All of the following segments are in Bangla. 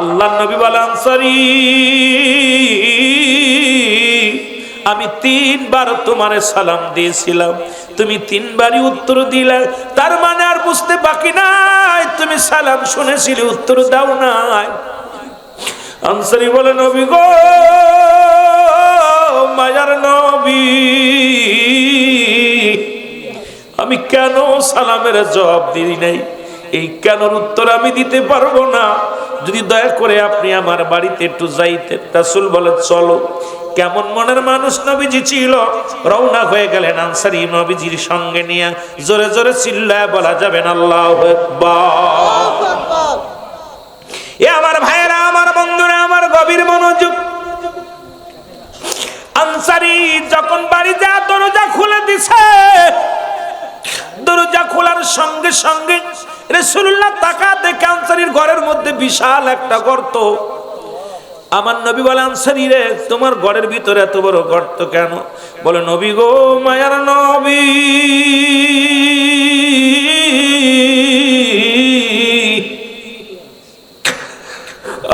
আল্লাহ নবী বলে, আনসারি, আমি তিনবার তোমারে সালাম দিয়েছিলাম। তুমি তিনবারই উত্তর দিলে। তার মানে আর বুঝতে বাকি নাই। তুমি সালাম শুনেছিলে, উত্তর দাও নাই। আনসারি বলে, নবী গো, মায়ার নবী, আমি কেন সালামের জবাব দিই নাই? এই কেনর উত্তর আমি দিতে পারব না। যদি দয়া করে আপনি আমার বাড়িতে একটু যাইতেন রাসুল বলে, চলো। কেমন মনের মানুষ নবীজি ছিল? রওনা হয়ে গেলেন আনসারি নবীজির সঙ্গে নিয়ে। জোরে জোরে চিল্লায় বলা যাবে না, আল্লাহ এ আমার ভাইয়েরা, আমার বন্ধুরা, আমার গভীর মনোযোগ। আনসারি যখন বাড়ি যা দরজা খুলে দিছে। দরজা খোলার সঙ্গে সঙ্গে রসুল্লাহ তাকা দেখে আনসারির ঘরের মধ্যে বিশাল একটা গর্ত। আমার নবী বলে, আনসারি রে, তোমার ঘরের ভিতরে এত বড় গর্ত কেন? বলে, নবী গো, মায়ার নবী।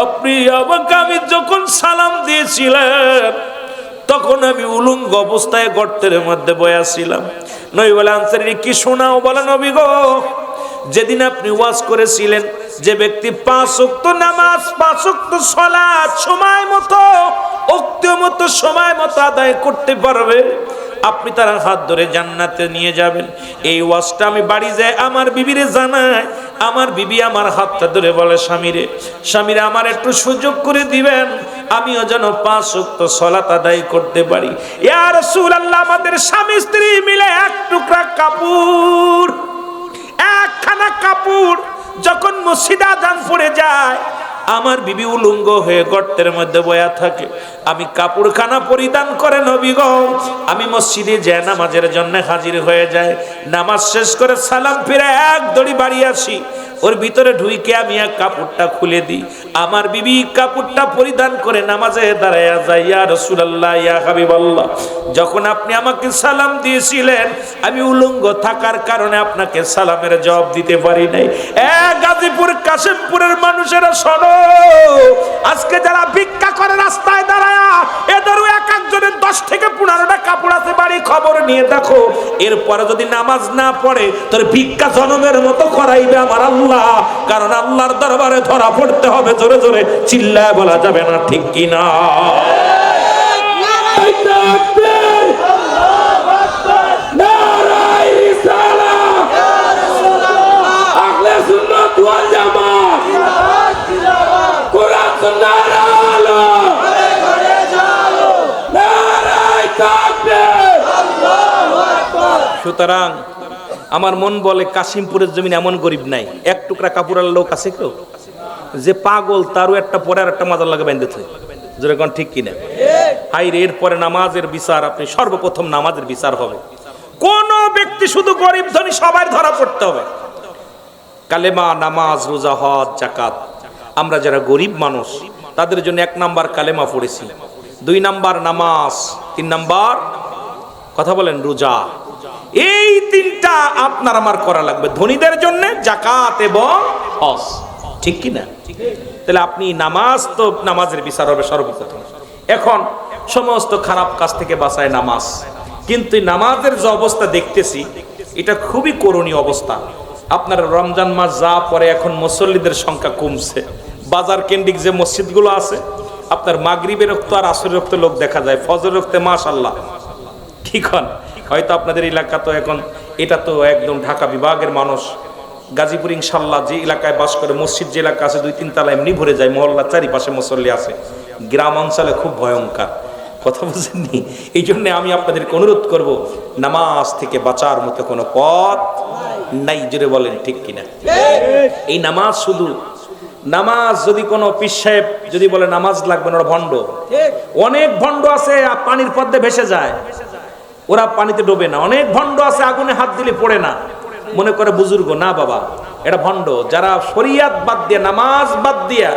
আপনি আমাকে, আমি যখন সালাম দিয়েছিলেন, তখন আমি উলুঙ্গ অবস্থায় গর্তের মধ্যে বয়াছিলাম নবী বলে আনসারি কি শোনাও? বলে, নবী গো যেদিন আপনি ওয়াজ করেছিলেন, যে ব্যক্তি পাঁচ উক্ত নামাজ, পাঁচ উক্ত সলাৎ সময় মতো উক্ত মতো সময় মতো আদায় করতে পারবে, আপনি তার হাত ধরে জান্নাতে নিয়ে যাবেন। এই ওয়াজটা আমি বাড়ি যাই আমার বিবিরে জানায় আমার বিবি আমার হাতটা ধরে বলে, স্বামীরে স্বামীরে আমার একটু সুযোগ করে দিবেন, আমিও যেন পাঁচ উক্ত সলাত আদায় করতে পারি। ইয়ার সুল আল্লাহ আমাদের স্বামী স্ত্রী মিলে এক টুকরা কাপড় একখানা কাপড় যখন মসজিদা দান পড়ে যায়, আমার বিবি উলুঙ্গ হয়ে গর্তের মধ্যে বয়া থাকে। আমি কাপড়খানা পরিধান করে নবী গো, আমি মসজিদে যে নামাজের জন্য হাজির হয়ে যায় নামাজ শেষ করে সালাম ফিরে এক দড়ি বাড়ি আসি। ওর ভিতরে ঢুইকে আমি কাপড়টা খুলে দিই। আমার বিবি কাপড়টা পরিধান করে নামাজে দাঁড়াইয়া যায়, ইয়া রসুলাল্লাহ, ইয়া হাবিবাল্লাহ, যখন আপনি আমাকে সালাম দিয়েছিলেন, আমি উলঙ্গ থাকার কারণে আপনাকে সালামের জবাব দিতে পারি নাই। এ গাজীপুর, কাশিমপুরের মানুষেরা শোনো, আজকে যারা ভিক্ষা করে রাস্তায় দাঁড়ায় এদেরও এক একজনের দশ থেকে পনেরোটা কাপড় আছে, বাড়ি খবর নিয়ে দেখো। এরপরে যদি নামাজ না পড়ে, তোর ভিক্ষা জনমের মতো করাইবে আমার আল্লাহ। কারণ আল্লাহর দরবারে ধরা পড়তে হবে, জোরে জোরে চিল্লায় বলা যাবে না, ঠিক কিনা সুতরাং আমার মন বলে কাশিমপুরের জমিন এমন গরিব নাই। টুকরা কাপড়ের লোক আছে কেউ? যে পাগল, তারও একটা পরে আর একটা মাজার লাগে বেঁধে থাকে যেরকম ঠিক কিনা? হাই রে, এরপরে নামাজের বিচার, আপনি সর্বপ্রথম নামাজের বিচার হবে। কোন ব্যক্তি শুধু গরিব ধনী সবাই ধরা পড়তে হবে। কালেমা, নামাজ, রোজা, হজ জাকাত আমরা যারা গরিব মানুষ, তাদের জন্য এক নাম্বার কালেমা পড়েছি। দুই নাম্বার নামাজ, তিন নাম্বার, কথা বলেন, রোজা। এই তিনটা আপনার আমার করা লাগবে। ধনীদের জন্য জাকাত এবং হজ। ঠিক কি না? তাহলে আপনি নামাজ তো নামাজের বিচার হবে সর্বপ্রথম। এখন সমস্ত খারাপ কাজ থেকে বাঁচায় নামাজ। কিন্তু নামাজের যে অবস্থা দেখতেছি, এটা খুবই করণীয় অবস্থা। আপনার রমজান মাস যা পরে এখন মুসল্লিদের সংখ্যা কমছে। বাজার কেন্দ্রিক যে মসজিদগুলো আছে, আপনার মাগরিবের রক্ত আর আসরের রক্ত লোক দেখা যায় ফজর রক্তে মাস আল্লাহ ঠিক হন হয়তো আপনাদের এলাকা তো এখন এটা তো একদম ঢাকা বিভাগের মানুষ। গাজীপুর ইনশাল্লাহ যে এলাকায় বাস করে, মসজিদ যে এলাকা আছে দুই তিন তালা এমনি ভরে যায়, মহল্লার চারিপাশে মুসল্লি আছে। গ্রাম অঞ্চলে খুব ভয়ঙ্কর। কথা বুঝেননি? এই জন্য আমি আপনাদেরকে অনুরোধ করব, নামাজ থেকে বাঁচার মতো কোনো পথ নাই, জোরে বলেন ঠিক কিনা? এই নামাজ শুধু, নামাজ যদি কোনো পীর সাহেব যদি বলে নামাজ লাগবে না ভণ্ড। অনেক ভণ্ড আছে পানির পদ্মে ভেসে যায়। ওরা পানিতে ডোবে না। অনেক ভণ্ড আছে আগুনে হাত দিলে পড়ে না। মনে করে বুজুর্গ না বাবা এটা ভণ্ড। যারা শরিয়াত বাদ দিয়ে নামাজ বাদ দিয়া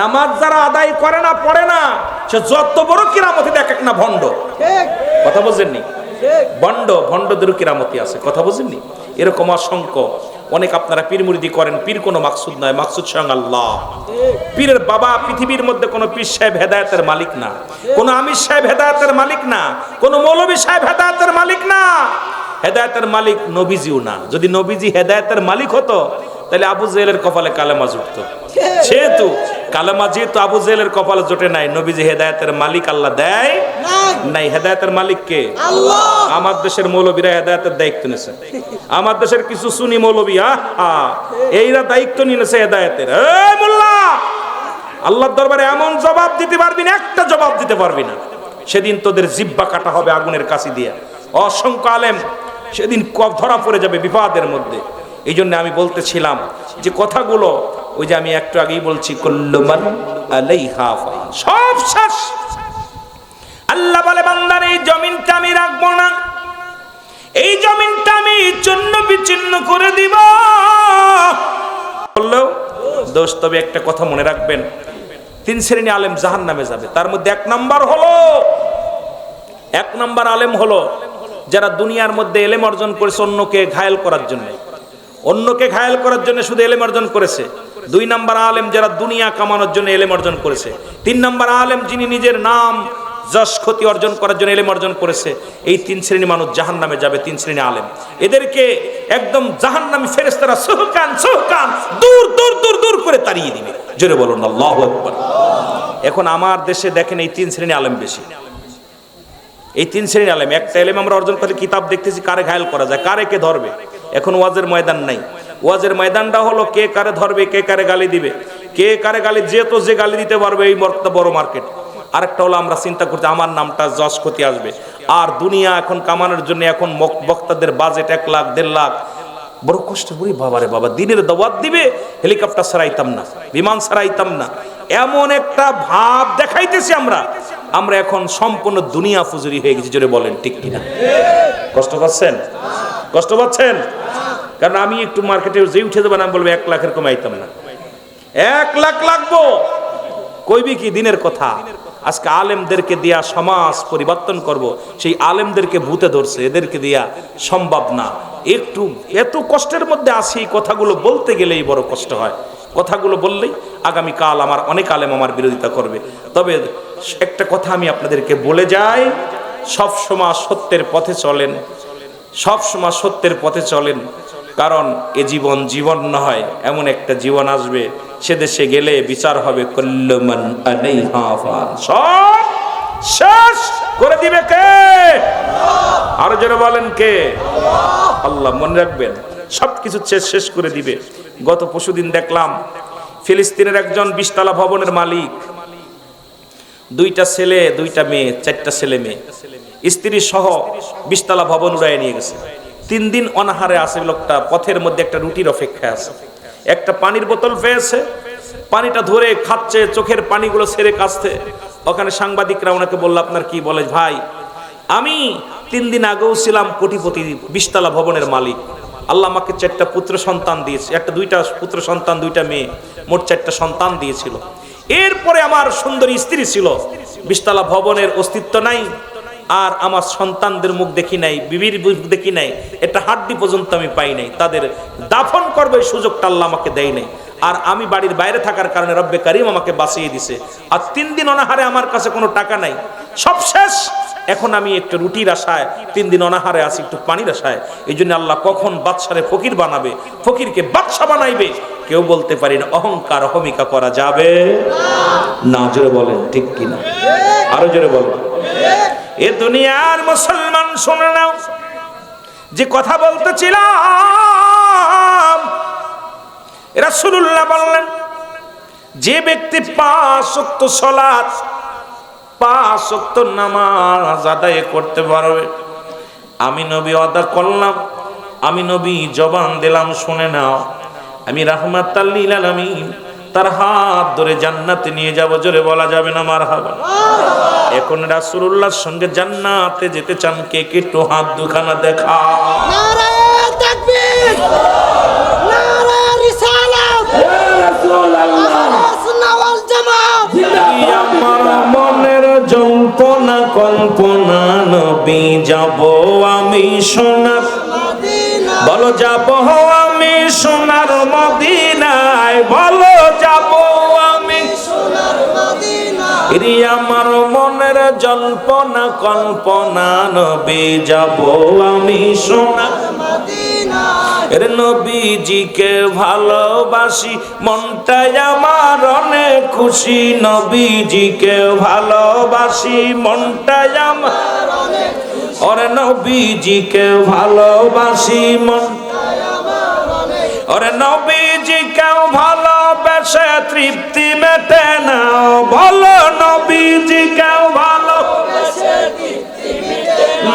নামাজ যারা আদায় করে না পড়ে না সে যত বড় কিরামতি দেখ এক না ভণ্ড। কথা বুঝেননি? ভণ্ড ভণ্ডদেরও কিরামতি আছে। কথা বুঝেননি? এরকম অসংখ্য অনেক আপনারা পীর মুরিদি করেন, পীর কোনো মাকসুদ নয়, মাকসুদ স্বয়ং আল্লাহ। পীরের বাবা পৃথিবীর মধ্যে কোনো পীর সাহেব হেদায়তের মালিক না, কোনো আমির সাহেব হেদায়তের মালিক না, কোনো মৌলবী সাহেব হেদায়তের মালিক না। হেদায়তের মালিক নবীজিও না। যদি নবীজি হেদায়তের মালিক হতো তাহলে আবু জেলের কপালে কালেমা জুটতো। সেহেতু কালেমা যেহেতু আবু জেলের কপালে জোটে নাই নবীজি হেদায়তের মালিক আল্লাহ দেয় নাই। হেদায়তের মালিক কে? আমার দেশের মৌলবীরা হেদায়তের দায়িত্ব নিয়েছে। আমার দেশের কিছু সুনি মৌলবী আহা এইরা দায়িত্ব নিয়েছে হেদায়তের। মোল্লা আল্লাহর দরবারে এমন জবাব দিতে পারবি না একটা জবাব দিতে পারবি না। সেদিন তোদের জিব্বা কাটা হবে আগুনের কাছে দিয়া। অসংখ্য আলেম সেদিন ধরা পড়ে যাবে বিপদের মধ্যে। এই জন্য আমি বলতেছিলাম যে কথাগুলো ওই যে আমি একটু আগেই বলছি, কল্লমান সব শেষ। আল্লাহ বলে, বান্দার, এই জমিনটা আমি রাখব না। এই জমিনটা আমি চন্ন বিচ্ছিন্ন করে দিব। বলল, দোষ, তবে একটা কথা মনে রাখবেন। তিন শ্রেণি আলেম জাহান নামে যাবে। তার মধ্যে এক নাম্বার হলো, এক নাম্বার আলেম হলো যারা দুনিয়ার মধ্যে এলেম অর্জন করেছে অন্যকে ঘায়েল করার জন্য। অন্যকে ঘায়েল করার জন্য শুধু এলেম অর্জন করেছে। দুই নাম্বার আলেম যারা দুনিয়া কামানোর জন্য এলেম অর্জন করেছে। তিন নাম্বার আলেম যিনি নিজের নাম যশ ক্ষতি অর্জন করার জন্য এলেম অর্জন করেছে, এই তিন শ্রেণি মানুষ জাহান নামে যাবে, তিন শ্রেণি আলেম। এদেরকে একদম জাহান নামী ফেরেস্তারা সুহকান সুহকান, দূর দূর দূর দূর করে তাড়িয়ে দিবে। জোরে বলুন, আল্লাহ এখন আমার দেশে দেখেন এই তিন শ্রেণি আলেম বেশি। এই তিন শ্রেণির আলেম, একটা এলেম আমরা অর্জন করে কিতাব দেখতেছি, কারে ঘায়ল করা যায়, কারে কে ধরবে? এখন ওয়াজের ময়দান নাই। ওয়াজের ময়দানটা হলো কে কারে ধরবে, কে কারে গালি দিবে। কে কারে গালি, যে তো যে গালি দিতে পারবে, এই বড় মার্কেট। আরেকটা হলো আমরা চিন্তা করছি, আমার নামটা যশ ক্ষতি আসবে। আর দুনিয়া এখন কামানোর জন্য এখন বক্তাদের বাজেট এক লাখ, দেড় লাখ। বড় কষ্ট করি বাবারে বাবা, দিনের দাওয়াত দিবে, হেলিকপ্টার সারাইতাম না, বিমান সারাইতাম না। এমন একটা ভাব দেখাইতেছি আমরা। আমরা এখন সম্পূর্ণ দুনিয়া ফুজুরি হয়ে গেছি, জোরে বলেন, ঠিক কিনা? কষ্ট পাচ্ছেন? কষ্ট পাচ্ছেন? কারণ আমি একটু মার্কেটে যে উঠে দেবেন আমি বলব, এক লাখের কমে আইতাম না। এক লাখ লাগবো! কইবি কি, দিনের কথা? আজকে আলেমদেরকে দিয়া সমাজ পরিবর্তন করব। সেই আলেমদেরকে ভূতে ধরছে, এদেরকে দিয়া সম্ভব না। একটু, এত কষ্টের মধ্যে আসি এই কথাগুলো বলতে গেলেই বড় কষ্ট হয়। কথাগুলো বললেই আগামী কাল আমার অনেক আলেম আমার বিরোধিতা করবে। তবে একটা কথা আমি আপনাদেরকে বলে যাই সব সময় সত্যের পথে চলেন। সব সময় সত্যের পথে চলেন। কারণ এ জীবন জীবন নয়, এমন একটা জীবন আসবে। সে দেশে গেলে বিচার হবে কল্যমান সব শেষ করে দিবে কে? আরও জোরে বলেন কে? আল্লাহ মনে রাখবেন সবকিছু শেষ করে দিবে। গত পরশুদিন দেখলাম, ফিলিস্তিনের একজন বিশতলা ভবনের মালিক, দুইটা ছেলে, দুইটা মেয়ে, চারটা ছেলে মেয়ে। স্ত্রী সহ বিশতলা ভবন উড়াই নিয়ে গেছে। তিন দিন অনাহারে আছে লোকটা, পথের মধ্যে একটা রুটির অপেক্ষায় আছে। একটা পানির বোতল পেয়েছে, পানিটা ধরে খাচ্ছে, চোখের পানিগুলো ছেড়ে কাছতে ওখানে সাংবাদিকরা ওনাকে বলল, আপনার কি বলে? ভাই, আমি তিন দিন আগেও ছিলাম কোটিপতি বিশতলা ভবনের মালিক। আল্লাহ আমাকে চারটা পুত্র সন্তান দিয়েছে। একটা দুইটা পুত্র সন্তান, দুইটা মেয়ে, মোট চারটা সন্তান দিয়েছিল। এরপরে আমার সুন্দরী স্ত্রী ছিল। বিশতলা ভবনের অস্তিত্ব নাই। আর আমার সন্তানদের মুখ দেখি নাই, বিবির মুখ দেখি নাই, এটা হাড্ডি পর্যন্ত আমি পাই নাই। তাদের দাফন করবে সুযোগটা আল্লাহ আমাকে দেয় নাই। আর আমি বাড়ির বাইরে থাকার কারণে রব্বে কারিম আমাকে বাঁচিয়ে দিছে। আর তিন দিন অনাহারে আমার কাছে কোনো টাকা নাই। সব শেষ। এখন আমি একটু রুটির আশায় তিন দিন অনাহারে আছি, একটু পানির আশায়। এই জন্য আল্লাহ কখন বাদশারে ফকির বানাবে, ফকিরকে বাদশা বানাইবে, কেউ বলতে পারি না, অহংকার অহমিকা করা যাবে না, জোরে বলেন, ঠিক কিনা? আরও জোরে বলেন। এ দুনিয়ার মুসলমান শুনে নাও। যে কথা বলতেছিলাম, রাসূলুল্লাহ বললেন, যে ব্যক্তি সালাত পাঁচ ওয়াক্ত নামাজ আদায় করতে পারবে, আমি নবী আদা করলাম, আমি নবী জবান দিলাম, শুনে নাও। আমি রাহমাত আলামিন তার হাত ধরে জান্নাতে নিয়ে যাব জোরে বলা যাবে না মার এখন রাসূলুল্লাহর সঙ্গে জান্নাতে যেতে চান কে? কে একটু হাত দুখানা দেখা মনের যন্ত্রণা কল্পনা নবী যাব আমি সোনার। বলো যাব আমি সোনার মদিনায় বলো রি আমার মনের জল্পনা, কল্পনা নবী যাব, আমি এর নবীজিকে ভালোবাসি, মনটাই আমার অনেক খুশি। নবীজিকে ভালোবাসি, মনটাই আমার ওরে নবীজিকে ভালোবাসি ওরে নবীজিকে ভালোবেসে তৃপ্তি মেটে না বলো নবীজিকে ভালো?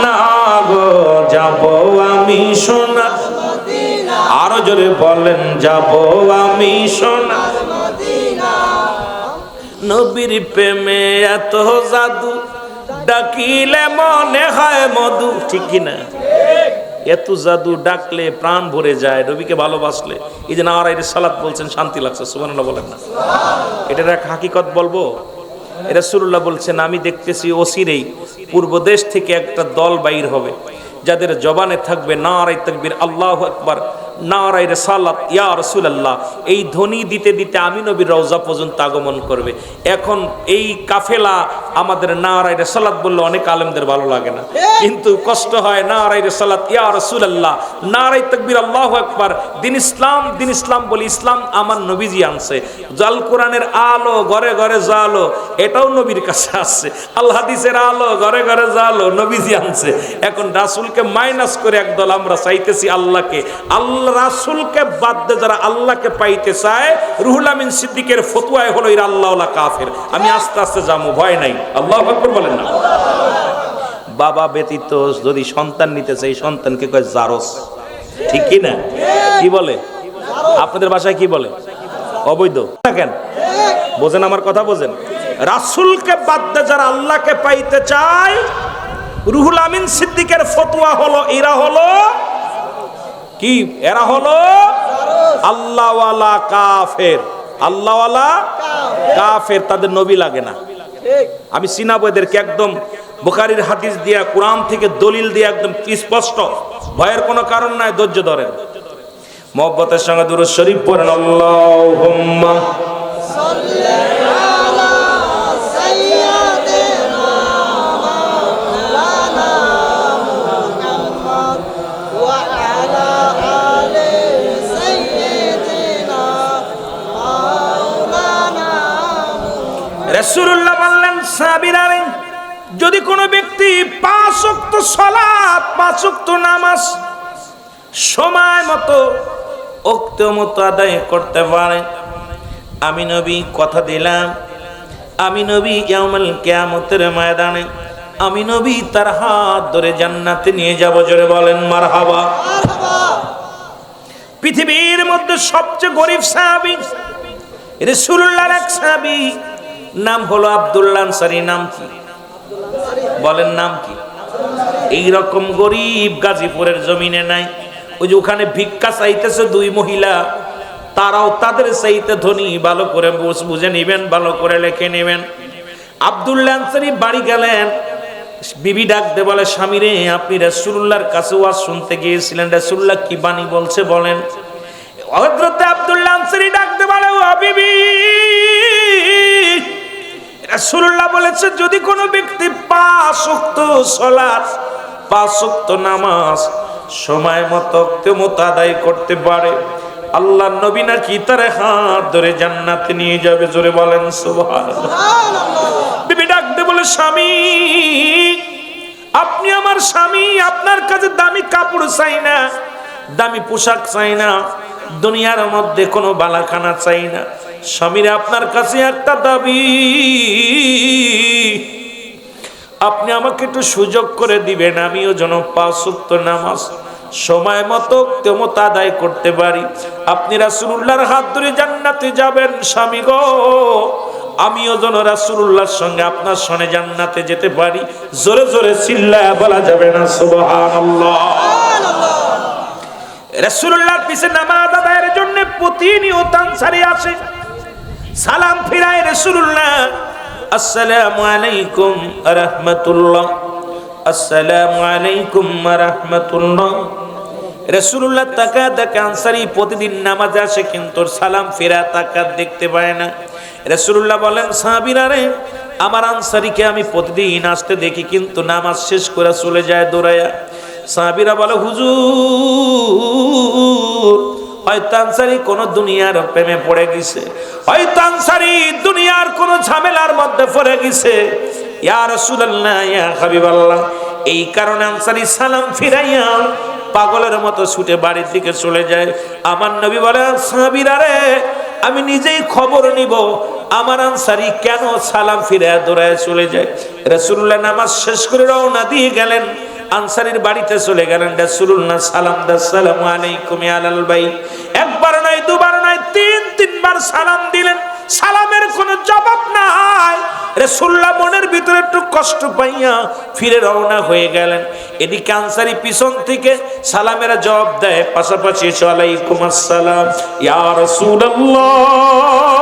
না গো, যাব আমি সোনা। আরও জোরে বলেন, যাব আমি সোনা। নবীর প্রেমে এত জাদু, ডাকিলে মনে হয় মধু। ঠিক কিনা? এত জাদু ডাকলে প্রাণ ভরে যায় রবিকে ভালোবাসলে। এই যে নারায়ের সালাত বলছেন, শান্তি লাগছে সুবর্ণা বলেন না। এটার এক হাকিকত বলব? এটা সুরুল্লাহ বলছেন, আমি দেখতেছি অসিরেই পূর্ব দেশ থেকে একটা দল বাইর হবে, যাদের জবানে থাকবে না নারাই থাকবে আল্লাহ আকবার। নারাই রেসালাত ইয়া রাসূলুল্লাহ এই ধ্বনি দিতে দিতে আমি নবীর রওজা পর্যন্ত আগমন করবে। এখন এই কাফেলা আমাদের নারাই রেসালাত বললে অনেক আলেমদের ভালো লাগে না। কিন্তু কষ্ট হয় নারাই রেসালাত ইয়া রাসূলুল্লাহ নারাই তাকবীর আল্লাহু আকবার দিন ইসলাম দিন ইসলাম বলি ইসলাম আমার নবীজি আনছে। জাল কোরআনের আলো ঘরে ঘরে জালো এটাও নবীর কাছে আসছে। আল হাদিসের আলো ঘরে ঘরে জালো নবীজি আনছে। এখন রাসূলকে মাইনাস করে একদল আমরা চাইতেছি আল্লাহকে। আল্লাহ রাসূলকে বাদ দিয়ে যারা আল্লাহকে পাইতে চায়, রুহুল আমিন সিদ্দিকের ফতুয়ায় হলো এরা কাফের। আমি আস্তে আস্তে যাব, ভয় নাই। আল্লাহ বলেন না। বাবা ব্যতীত যদি সন্তান নিতে চাই সন্তানকে জারস। ঠিক কি না? কি বলে? আপনাদের বাসায় কি বলে? অবৈধ। কেন? বোঝেন আমার কথা, বোঝেন। রাসূলকে বাদ দিয়ে যারা আল্লাহকে পাইতে চায়, রুহুল আমিন সিদ্দিকের ফতুয়া হলো, এরা হলো কি? এরা হলো আল্লাহওয়ালা কাফের। আল্লাহওয়ালা কাফের, তাদের নবী লাগে না। আমি সিনাবো এদেরকে একদম বোকারির হাদিস দিয়া, কোরআন থেকে দলিল দিয়ে একদম স্পষ্ট। ভয়ের কোনো কারণ নাই, ধৈর্য ধরেন। মোহব্বতের সঙ্গে দুরু শরীফ পড়েন, আল্লাহুম্মা রাসূলুল্লাহ বললেন সাবিরারে যদি কোনো ব্যক্তি পাঁচ ওয়াক্ত সালাত, পাঁচ ওয়াক্ত নামাজ সময় মতো, ওক্ত মতো আদায় করতে পারে, আমি নবী কথা দিলাম, আমি নবী ইয়াউমাল কিয়ামতের ময়দানে, আমি নবী তার হাত ধরে জান্নাতে নিয়ে যাব, জোরে বলেন, মারহাবা। পৃথিবীর মধ্যে সবচেয়ে গরিব সাহাবী, রাসূলুল্লাহর এক সাহাবী নাম হলো আব্দুল্লাহ আনসারী, নাম কি? বলেন নাম কি? এই রকম গরিব গাজীপুরের জমিনে নাই। ওই যে ওখানে ভিক্ষা চাইতেছে দুই মহিলা, তারাও তাদের চাইতে ধনী, ভালো করে বুঝ- নিবেন, ভালো করে লেখে নেবেন। আব্দুল্লাহ আনসারী বাড়ি গেলেন। বিবি ডাক দে বলে স্বামী রে আপনি রাসূলুল্লাহর কাছে ওয়াজ শুনতে গিয়েছিলেন। রাসূলুল্লাহ কি বাণী বলছে বলেন? হযরতে আব্দুল্লাহ ডাক দে বলে, ও বিবি রাসূলুল্লাহ বলেছে, যদি কোনো ব্যক্তি পাঁচ ওয়াক্ত সালাত পাঁচ ওয়াক্ত নামাজ সময় মতো মতো আদায় করতে পারে আল্লাহ নবী নাকি তার হাত ধরে জান্নাতে নিয়ে যাবে? জোরে বলেন, সুবহানাল্লাহ। বিবি ডাকতে বলে, স্বামী, আপনি আমার স্বামী, আপনার কাছে দামি কাপড় চাই না, দামি পোশাক চাই না, দুনিয়ার মধ্যে কোনো বালাখানা চাই না স্বামীর আপনার কাছে একটা দাবি। আপনি আমাকে একটু সুযোগ করে দিবেন, আমিও যেন পাঁচ নামাজ সময় মতো তেমত আদায় করতে পারি। আপনি রাসুল্লাহর হাত ধরে জান্নাতে যাবেন, স্বামী গো। আমিও যেন রাসুল্লাহর সঙ্গে আপনার সনে জান্নাতে যেতে পারি। জোরে জোরে চিল্লায় বলা যাবে না, সুবহানাল্লাহ। রাসূলুল্লাহর পিছে নামাজ আদায়ের জন্য প্রতিনিয়ত আনসারী আসে। সালাম ফিরায় রাসূলুল্লাহ। আসসালামু আলাইকুম রাহমাতুল্লাহ। আসসালামু আলাইকুম রাহমাতুল্লাহ। রসুল্লাহ তাকা দেখে আনসারি প্রতিদিন নামাজে আসে কিন্তু সালাম ফেরা তাকা দেখতে পায় না। রসুল্লাহ বলেন, সাহাবিরা রে, আমার আনসারিকে আমি প্রতিদিন আসতে দেখি কিন্তু নামাজ শেষ করে চলে যায় দৌড়াইয়া। সাহাবিরা বলে, হুজুর হয়তো আনসারি কোন দুনিয়ার প্রেমে পড়ে গেছে। হয়তো আনসারি দুনিয়ার কোন ঝামেলার মধ্যে পড়ে গেছে। ইয়া রাসূলুল্লাহ, ইয়া হাবিবাল্লাহ, এই কারণে আনসারি সালাম ফিরাইয়া পাগলের মতো ছুটে বাড়ির দিকে চলে যায়। আমার নবী বলে, সাহাবীরা আমি নিজেই খবর নিব, আমার আনসারি কেন সালাম ফিরে দৌড়ায় চলে যায়? রাসূলুল্লাহ নামাজ শেষ করে রওনা দিয়ে গেলেন। আনসারির বাড়িতে চলে গেলেন, রাসূলুল্লাহ সালাম দাস সালামু আলাইকুম আলাল ভাই একবার নয় দুবার নয় তিন, তিনবার সালাম দিলেন। সালামের কোনো জবাব নাই। রাসূলুল্লাহ মনের ভিতরে একটু কষ্ট পাইয়া ফিরে রওনা হয়ে গেলেন। এদিকে আনসারি পিছন থেকে সালামের জবাব দেয়, পাশাপাশি ওয়ালাইকুম আসসালাম। ইয়া রাসূলুল্লাহ।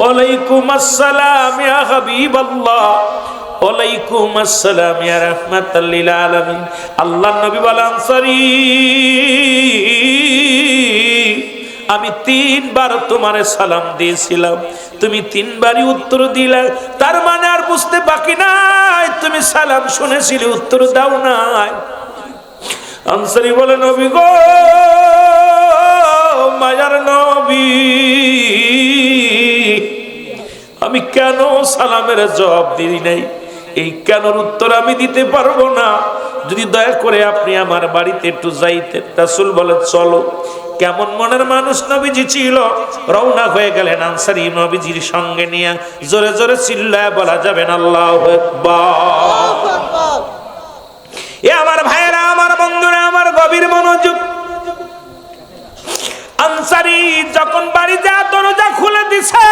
ওয়ালাইকুম আসসালাম ইয়া হাবিবাল্লাহ। ওয়ালাইকুম আসসালাম ইয়া রাহমাতাল লিল আলামিন। আল্লাহর নবী বলেন আনসারী, আমি তিনবার তোমারে সালাম দিয়েছিলাম। তুমি তিনবারই উত্তর দিলে, তার মানে আর বুঝতে বাকি নাই। তুমি সালাম শুনেছিলে, উত্তর দাও নাই। আনসারি বলে, নবী গো, মায়ার নবী। আমি কেন সালামের জবাব দিই নাই? এই কেনর উত্তর আমি দিতে পারব না। যদি দয়া করে আপনি আমার বাড়িতে একটু যাইতেন। রাসুল বলে চলো। কেমন মনের মানুষ নবীজি ছিল। রওনা হয়ে গেলেন আনসারি নবীজির সঙ্গে নিয়ে। জোরে জোরে চিল্লায় বলা যাবেন আল্লাহ এ আমার ভাইয়েরা, আমার বন্ধুরা, আমার গভীর মনোযোগ। আনসারি যখন বাড়ি যা দরজা খুলে দিছে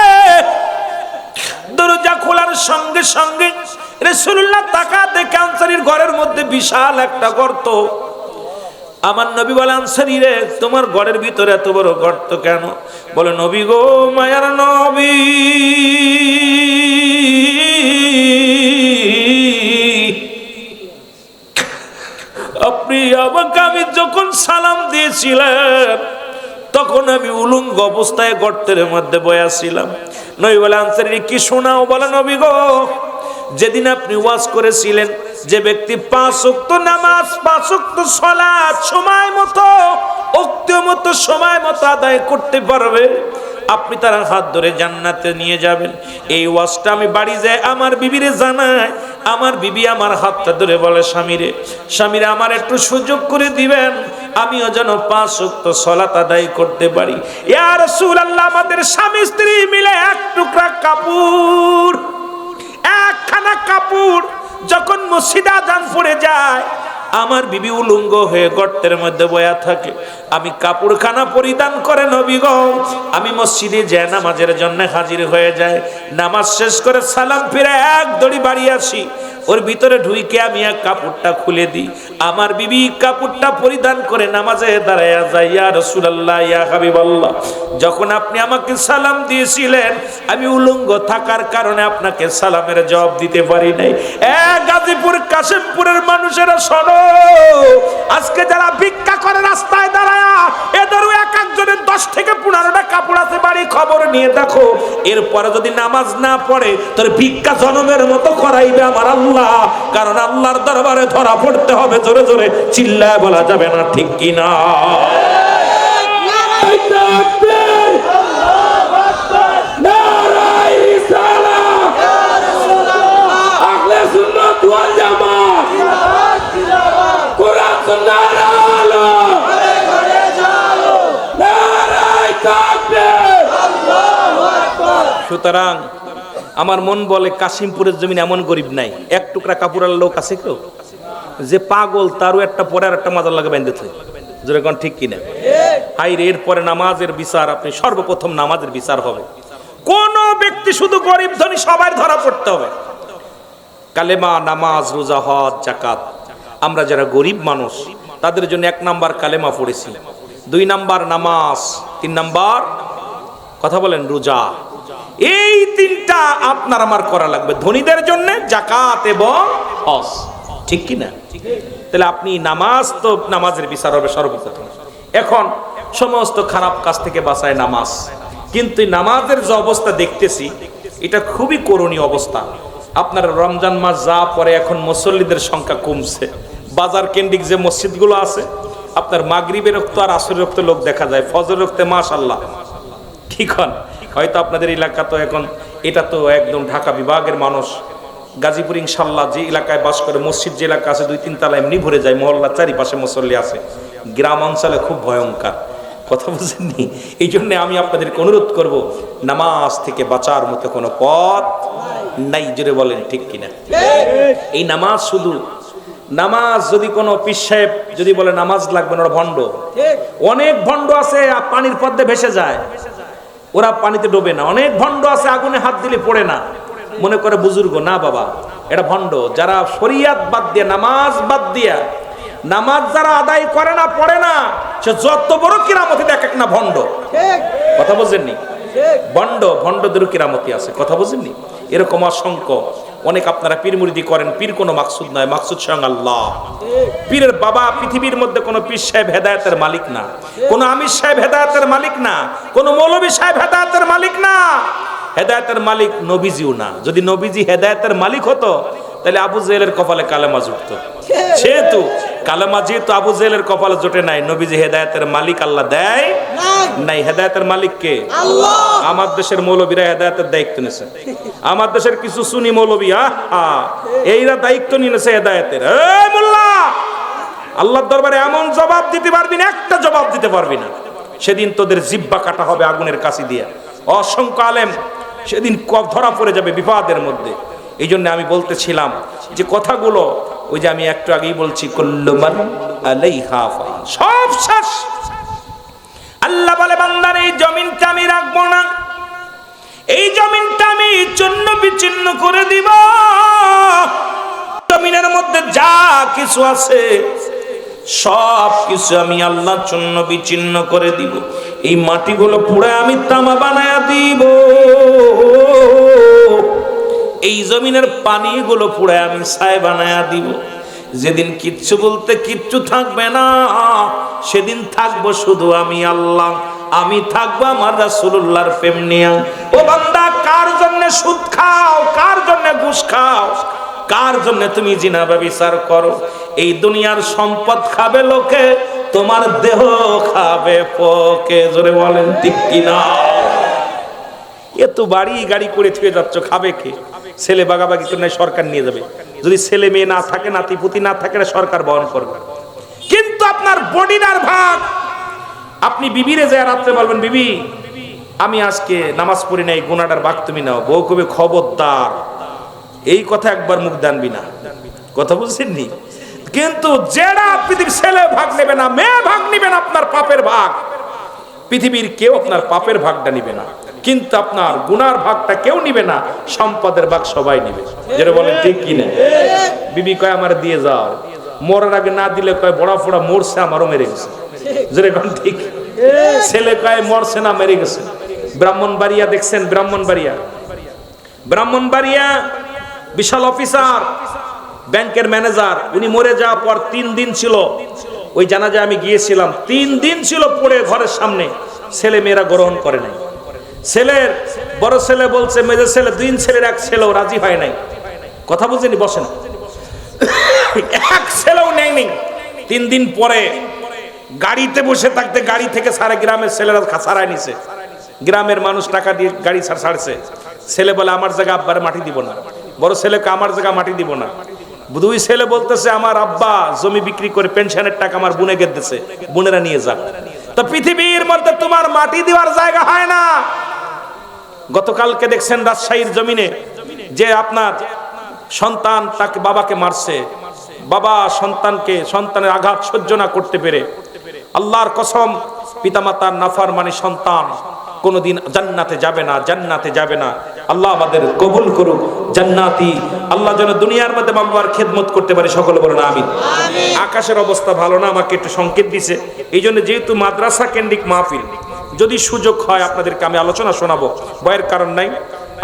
দরজা খোলার সঙ্গে সঙ্গে রেসুল্লাহ তাকা দেখে আনসারির ঘরের মধ্যে বিশাল একটা গর্ত। আমার নবী বলে আনসারি রে, তোমার ঘরের ভিতরে এত বড় গর্ত কেন? বলে, নবী গো, মায়ার নবী, আপনি আমাকে আমি যখন সালাম দিয়েছিলেন তখন আমি উলুঙ্গ অবস্থায় গর্তের মধ্যে বয়াছিলাম নই বলে, আনসারি কি শোনাও? বলে নবী গো। যেদিন আপনি ওয়াজ করেছিলেন, যে ব্যক্তি পাঁচ উক্ত নামাজ, পাঁচ উক্ত সলাৎ, সময় মতো উক্ত মতো, সময় মতো আদায় করতে পারবে আপনি তার হাত ধরে জান্নাতে নিয়ে যাবেন। এই ওয়াজটা আমি বাড়ি যাই আমার বিবিরে জানাই। আমার বিবি আমার হাতটা ধরে বলে, স্বামীরে স্বামীরে আমার একটু সুযোগ করে দিবেন। আমিও যেন পাঁচ উক্ত সলাত আদায় করতে পারি। ইয়ার সুর আল্লাহ আমাদের স্বামী স্ত্রী মিলে এক টুকরা কাপড়, একখানা কাপড় যখন মসজিদা দান পড়ে যায়, আমার বিবি উলুঙ্গ হয়ে গর্তের মধ্যে বয়া থাকে। আমি কাপড়খানা পরিধান করে নবী আমি মসজিদে যাই নামাজের জন্য হাজির হয়ে যায়। নামাজ শেষ করে সালাম ফিরে এক দড়ি বাড়ি আসি। ওর ভিতরে ঢুইকে আমি এক কাপড়টা খুলে দিই। আমার বিবি কাপড়টা পরিধান করে নামাজে দাঁড়াইয়া যায়, ইয়া রাসূলুল্লাহ, ইয়া হাবিবাল্লাহ, যখন আপনি আমাকে সালাম দিয়েছিলেন, আমি উলঙ্গ থাকার কারণে আপনাকে সালামের জবাব দিতে পারি নাই। এ গাজীপুর, কাশিমপুরের মানুষেরা শোনো, আজকে যারা ভিক্ষা করে রাস্তায় দাঁড়ায়া, এদেরও এক একজনের দশ থেকে পনেরোটা কাপড় আছে, বাড়ি খবর নিয়ে দেখো। এরপরে যদি নামাজ না পড়ে, তোর ভিক্ষা জনমের মতো করাইবে আমার আল্লাহ। কারণ আল্লাহর দরবারে ধরা পড়তে হবে, জোরে জোরে। চিল্লায় বলা যাবে না, ঠিক কিনা? সুতরাং আমার মন বলে কাশিমপুরের জমিন এমন গরিব নাই। এক টুকরা কাপুরার লোক আছে কেউ? যে পাগল, তারও একটা পরে আর একটা মাজার লাগে বেঁধে থই যেরকম ঠিক কিনা? হাই রে, এরপরে নামাজের বিচার, আপনি সর্বপ্রথম নামাজের বিচার হবে। কোন ব্যক্তি শুধু গরিব ধনী সবার ধরা পড়তে হবে। কালেমা, নামাজ, রোজা, হজ জাকাত আমরা যারা গরিব মানুষ, তাদের জন্য এক নাম্বার কালেমা পড়েছি। দুই নাম্বার নামাজ, তিন নাম্বার, কথা বলেন, রোজা। এই তিনটা আপনার আমার করা লাগবে। ধনীদের জন্য জাকাত এবং হজ। ঠিক কি না? তাহলে আপনি নামাজ তো নামাজের বিচার হবে সর্বপ্রথম। এখন সমস্ত খারাপ কাজ থেকে বাঁচায় নামাজ। কিন্তু নামাজের যে অবস্থা দেখতেছি, এটা খুবই করণীয় অবস্থা। আপনার রমজান মাস যা পরে এখন মুসল্লিদের সংখ্যা কমছে। বাজার কেন্দ্রিক যে মসজিদগুলো আছে, আপনার মাগরিবের রক্ত আর আসরের রক্ত লোক দেখা যায়। ফজর রক্তে মাস আল্লাহ ঠিক হন হয়তো আপনাদের এলাকা তো এখন এটা তো একদম ঢাকা বিভাগের মানুষ। গাজীপুর ইনশাল্লাহ যে এলাকায় বাস করে, মসজিদ যে এলাকা আছে, দুই তিন তালা এমনি ভরে যায়, মহল্লার চারিপাশে মুসল্লি আছে। গ্রাম অঞ্চলে খুব ভয়ঙ্কর। কথা বুঝেননি? এই জন্য আমি আপনাদেরকে অনুরোধ করব, নামাজ থেকে বাঁচার মতো কোনো পথ নাই, জোরে বলেন ঠিক কিনা? এই নামাজ শুধু, নামাজ যদি কোনো পীর সাহেব যদি বলে নামাজ লাগবে না ভণ্ড। অনেক ভণ্ড আছে পানির পদ্মে ভেসে যায়। ওরা পানিতে ডোবে না। অনেক ভণ্ড আছে আগুনে হাত দিলে পড়ে না। মনে করে বুজুর্গ না বাবা এটা ভণ্ড। যারা শরিয়াত বাদ দিয়ে নামাজ বাদ দিয়া নামাজ যারা আদায় করে না পড়ে না সে যত বড় কিরামতি দেখ এক না ভণ্ড। কথা বুঝেননি? ভণ্ড ভণ্ডদেরও কিরামতি আছে। কথা বুঝেননি? এরকম অসংখ্য অনেক আপনারা পীর মুরিদি করেন পীর কোনো মাকসুদ নয় মাকসুদ স্বয়ং আল্লাহ। পীরের বাবা পৃথিবীর মধ্যে কোনো পীর সাহেব হেদায়তের মালিক না কোনো আমির সাহেব হেদায়তের মালিক না কোনো মৌলবী সাহেব হেদায়তের মালিক না। হেদায়তের মালিক নবীজিও না। যদি নবীজি হেদায়তের মালিক হতো তাহলে আবু জেলের কপালে কালেমা জুটত সেহেতু কালেমা যেহেতু আবু জেলের কপালে জোটে নাই নবীজি হেদায়তের মালিক আল্লাহ দেয় নাই। হেদায়তের মালিক কে? আমার দেশের মৌলবীরা হেদায়তের দায়িত্ব নিয়েছে। আমার দেশের কিছু সুনি মৌলবী আহা এইরা দায়িত্ব নিয়েছে হেদায়তের। মোল্লা আল্লাহর দরবারে এমন জবাব দিতে পারবি না একটা জবাব দিতে পারবি না। সেদিন তোদের জিব্বা কাটা হবে আগুনের কাছে দিয়ে। অসংখ্য আলেম সেদিন ক- ধরা পড়ে যাবে বিবাদের মধ্যে। এই জন্য আমি বলতেছিলাম যে কথাগুলো ওই যে আমি একটু আগেই বলছি কল্লুমান। সব শেষ। আল্লাহ বলে, বান্দার, এই জমিনটা আমি রাখব না। এই জমিনটা আমি চূর্ণ বিচ্ছিন্ন করে দিব। জমিনের মধ্যে যা কিছু আছে, সব কিছু আমি আল্লাহ চূর্ণ বিচ্ছিন্ন করে দিব। এই মাটিগুলো পুড়ে আমি তামা বানায়া দিব। এই জমিনের পানিগুলো পুড়ে আমি ছাই বানায়া দিব। যেদিন কিচ্ছু বলতে কিচ্ছু থাকবে না, সেদিন থাকব শুধু আমি আল্লাহ। আমি থাকব আমার রাসূলুল্লাহর প্রেম ও বান্দা, কার জন্য সুদ খাও? কার জন্য ঘুষ খাও? কার জন্য তুমি জিনা ব্যবচার করো? এই দুনিয়ার সম্পদ খাবে লোকে, তোমার দেহ খাবে পকে। জোরে বলেন, ঠিক কিনা? এত বাড়ি গাড়ি করে থুয়ে যাচ্ছ, খাবে কে? ছেলে বাগাবাগি করে সরকার নিয়ে যাবে। যদি ছেলে মেয়ে না থাকে নাতি পুতি না থাকে সরকার বহন করবে। কিন্তু আপনার বডিনার ভাগ, আপনি বিবিরে যায় রাত্রে বলবেন, বিবি, আমি আজকে নামাজ পড়ি নাই গুনাটার ভাগ তুমি নাও। বউ কবে খবরদার। এই কথা একবার মুখ দানবি না। কথা বুঝছেননি কিন্তু যেটা পৃথিবীর ছেলে ভাগ নেবে না, মেয়ে ভাগ নেবে না আপনার পাপের ভাগ, পৃথিবীর কেউ আপনার পাপের ভাগটা নিবে না। কিন্তু আপনার গুনার ভাগটা কেউ নিবে না, সম্পদের ভাগ সবাই নিবে। যেটা বলেন, ঠিক কি না? বিবি কয়, আমার দিয়ে যাও। মরার আগে না দিলে কয়, বড়া ফোড়া মরছে, আমারও মেরে গেছে। যেরকম ঠিক। ছেলে কয়, মরছে না, মেরে গেছে। ব্রাহ্মণবাড়িয়া দেখছেন ব্রাহ্মণবাড়িয়া ব্রাহ্মণবাড়িয়া বিশাল অফিসার, ব্যাংকের ম্যানেজার, উনি মরে যাওয়ার পর তিন দিন ছিল। ওই জানাজা আমি গিয়েছিলাম, তিন দিন ছিল পড়ে ঘরের সামনে। ছেলে মেয়েরা গ্রহণ করে নাই। ছেলের, বড় ছেলে বলছে মেজর ছেলে দুই ছেলের এক ছেলেও রাজি হয় নাই। কথা বুঝেনি না এক ছেলেও নেয়নি তিন দিন পরে গাড়িতে বসে থাকতে গাড়ি থেকে সারা গ্রামের ছেলেরা ছাড়াই নিছে। গ্রামের মানুষ টাকা দিয়ে গাড়ি ছাড় ছাড়ছে। ছেলে বলে, আমার জায়গা আব্বার মাটি দিব না। বড় ছেলেকে আমার জায়গা মাটি দিব না। দুই ছেলে বলতেছে, আমার আব্বা জমি বিক্রি করে পেনশনের টাকা আমার বুনে গেতেছে বোনেরা নিয়ে যাক। তো পৃথিবীর মধ্যে তোমার মাটি দেওয়ার জায়গা হয় না। গতকালকে দেখছেন রাজশাহীর জমিনে যে আপনার সন্তান তাকে বাবাকে মারছে। বাবা সন্তানকে সন্তানের আঘাত সহ্য না করতে পেরে আল্লাহর কসম পিতামাতার নাফার মানে সন্তান কোনোদিন জান্নাতে যাবে না জান্নাতে যাবে না। আল্লাহ আমাদের কবুল করুক জান্নাতি। আল্লাহ যেন দুনিয়ার মধ্যে বাবার খেদমত করতে পারে সকলে বলেন আমি আকাশের অবস্থা ভালো না আমাকে একটু সংকেত দিছে। এই জন্য যেহেতু মাদ্রাসা কেন্দ্রিক মাহফিল যদি সুযোগ হয় আপনাদেরকে আমি আলোচনা শোনাবো। ভয়ের কারণ নাই।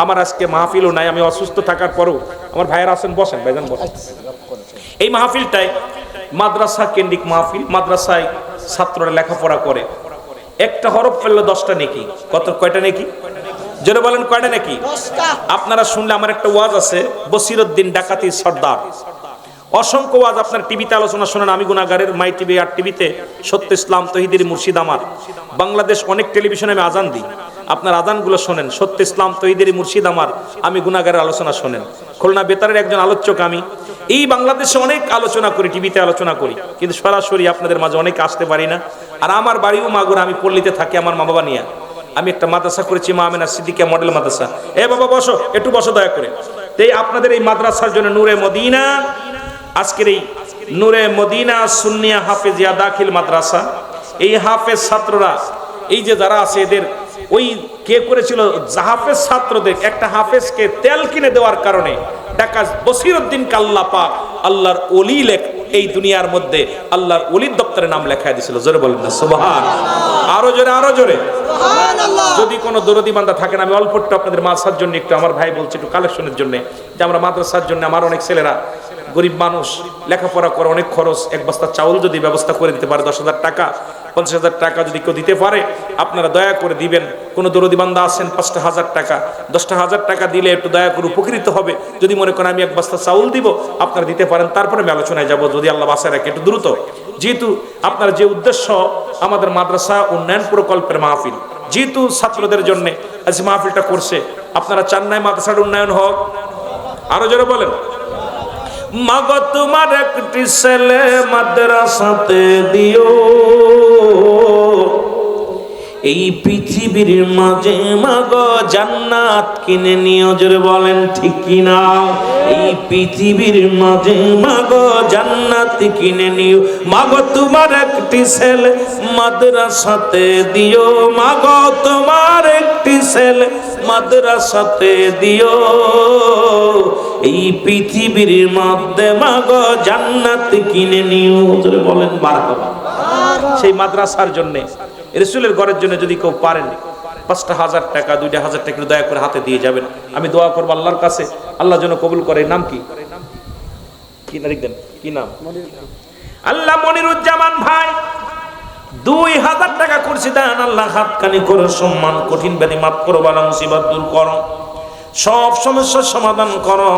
আমার আজকে মাহফিলও নাই আমি অসুস্থ থাকার পরও আমার ভাইয়েরা আছেন বসেন ভাইজান বসেন। এই মাহফিলটাই মাদ্রাসা কেন্দ্রিক মাহফিল মাদ্রাসায় ছাত্ররা লেখাপড়া করে। একটা হরফ ফেললে দশটা নেকি? কত কয়টা নেকি? জোরে বলেন কয়টা নাকি? আপনারা শুনলে আমার একটা ওয়াজ আছে বসিরুদ্দিন ডাকাতি সর্দার। অসংখ্য ওয়াজ আপনার টিভিতে আলোচনা শোনেন, আমি গুনাগারের মাই টিভি আর টিভিতে সত্য ইসলাম, তহিদির মুর্শিদ আমার। বাংলাদেশ অনেক টেলিভিশনে আমি আজান দিই, আপনার আজানগুলো শোনেন, সত্য ইসলাম, তহিদির মুর্শিদ আমার, আমি গুনাগারের আলোচনা শোনেন। খুলনা বেতারের একজন আলোচক আমি, এই বাংলাদেশে অনেক আলোচনা করি, টিভিতে আলোচনা করি, কিন্তু সরাসরি আপনাদের মাঝে অনেক আসতে পারি না। আর আমার বাড়িও মাগুরা, আমি পল্লীতে থাকি, আমার মা বাবা নিয়ে। আমি একটা মাদ্রাসা করেছি, মা আমেনা সিদ্দিকা মডেল মাদ্রাসা। এ বাবা, বসো, একটু বসো, দয়া করে। এই আপনাদের এই মাদ্রাসার জন্য নূরে মদিনা আজকের এই নূরে মদিনা সুন্নিয়া হাফেজিয়া দাখিল মাদ্রাসা এই হাফেজ ছাত্ররা এই যে যারা আছে এদের ওই কে করেছিল? হাফেজ ছাত্রদের একটা হাফেজকে তেল কিনে দেওয়ার কারণে ডাকা বসিরউদ্দিন কাল্লা পাক আল্লাহর অলি লেখ এই দুনিয়ার মধ্যে আল্লাহর অলির দপ্তরে নাম লেখায় দিছিল। জোরে বলেন না সুবহান। আরও জোরে আরও জোরে। যদি কোনো দরদি বান্ধা থাকেন আমি অল্প একটু আপনাদের মাদ্রাসার জন্য একটু আমার ভাই বলছে একটু কালেকশনের জন্য যে আমরা মাদ্রাসার জন্য আমার অনেক ছেলেরা গরিব মানুষ, লেখাপড়া করে অনেক খরচ, এক বস্তা চাউল যদি ব্যবস্থা করে দিতে পারে দশ হাজার টাকা, পঞ্চাশ হাজার টাকা যদি কেউ দিতে পারে, আপনারা দয়া করে দিবেন। কোনো দরদি বান্ধা আছেন, পাঁচটা হাজার টাকা, দশটা হাজার টাকা দিলে একটু দয়া করে উপকৃত হবে। যদি মনে করেন আমি এক বস্তা চাউল দিব, আপনারা দিতে পারেন, তারপরে আমি আলোচনায় যাব, যদি আল্লাহ বাসায় রাখে, একটু দ্রুত। যেহেতু আপনার যে উদ্দেশ্য, আমাদের মাদ্রাসা উন্নয়ন প্রকল্পের মাহফিল, যেহেতু ছাত্রদের জন্য আজ মাহফিলটা করছে, আপনারা চান নাই মাদ্রাসার উন্নয়ন হোক, আরও যারা বলেন। মাগ তোমার একটি ছেলে মাদ্রাসাতে দিও। এই পৃথিবীর মাঝে মাগ জান্নাত কিনে নিও, জোরে বলেন ঠিক কিনা? এই পৃথিবীর মাঝে মাগ জান্নাত কিনে নিও। মাগ তোমার একটি ছেলে মাদ্রাসাতে দিও, মাগ তোমার একটি ছেলে মাদ্রাসাতে দিও। এই পৃথিবীর মধ্যে মাগ জান্নাত কিনে নিও, জোরে বলেন মারহাবা সেই মাদ্রাসার জন্য, রসুলের ঘরের জন্য যদি কেউ পারেন, পাঁচটা হাজার টাকা, দুইটা হাজার টাকা দয়া করে হাতে দিয়ে যাবেন। আমি দোয়া করব আল্লাহর কাছে। আল্লাহ যেন কবুল করে। নাম কি? কি কি নাম? আল্লাহ মনিরুজ্জামান ভাই, দুই হাজার টাকা করছি আল্লাহ করে সম্মান, কঠিন ব্যাধি মাফ করো মুসিবত দূর করো। সব সমস্যার সমাধান করো।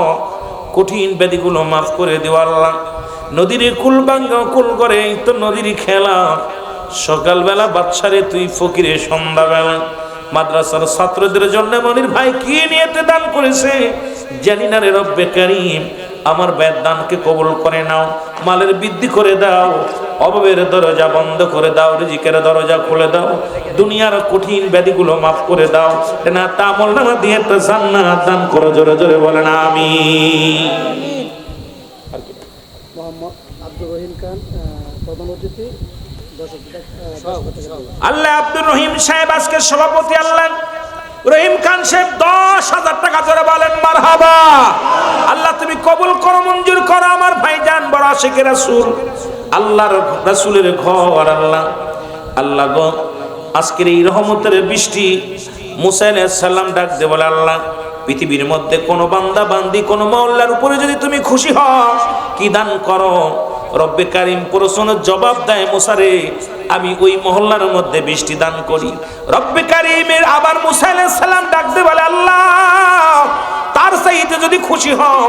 কঠিন ব্যাধিগুলো মাফ করে দেওয়া আল্লাহ। নদীর কুল বাঙ্গা কুল করে, এই তো নদীর খেলা। সকালবেলা বাচ্চারে তুই ফকিরে, সন্ধ্যাবেলা। মাদ্রাসার ছাত্রদের জন্য মনির ভাই কি নিয়ে দান করেছে? জানি না রে রব্বে কারিম, আমার ব্যাদ দানকে কবুল করে নাও, মালের বৃদ্ধি করে দাও, অভাবের দরজা বন্ধ করে দাও, রিজিকের দরজা খুলে দাও, দুনিয়ার কঠিন ব্যাধিগুলো মাফ করে দাও। না, তা আমল নামা দিয়ে তো জান্নাত দান করো, জোরে জোরে বলে না আমি মোহাম্মদ আব্দুর রহিম খান প্রধান অতিথি আল্লাহ আব্দুর রহিম সাহেব আজকে সভাপতি আল্লাহ রহিম খান সাহেব দশ হাজার টাকা ধরে বলেন মার হাবা আল্লাহ তুমি কবুল করো মঞ্জুর করো আমার ভাইজান বড় আশিকের রাসূল। আল্লাহর রাসূলের ঘর আল্লাহ। আল্লাহ গো আজকের এই রহমতের বৃষ্টি মুসা সাল্লাম ডাক দে বলে আল্লাহ। পৃথিবীর মধ্যে কোন বান্দা, বান্দি, কোনো মহল্লার উপরে যদি তুমি খুশি হও, কি দান করো? রব্বে কারিম প্রশ্নের জবাব দেয় মুসারে আমি ওই মহল্লার মধ্যে বৃষ্টি দান করি। রব্বে কারিমের আবার মুসাইল সালাম ডাকতে বলে, আল্লাহ, তার সাহিত্যে যদি খুশি হও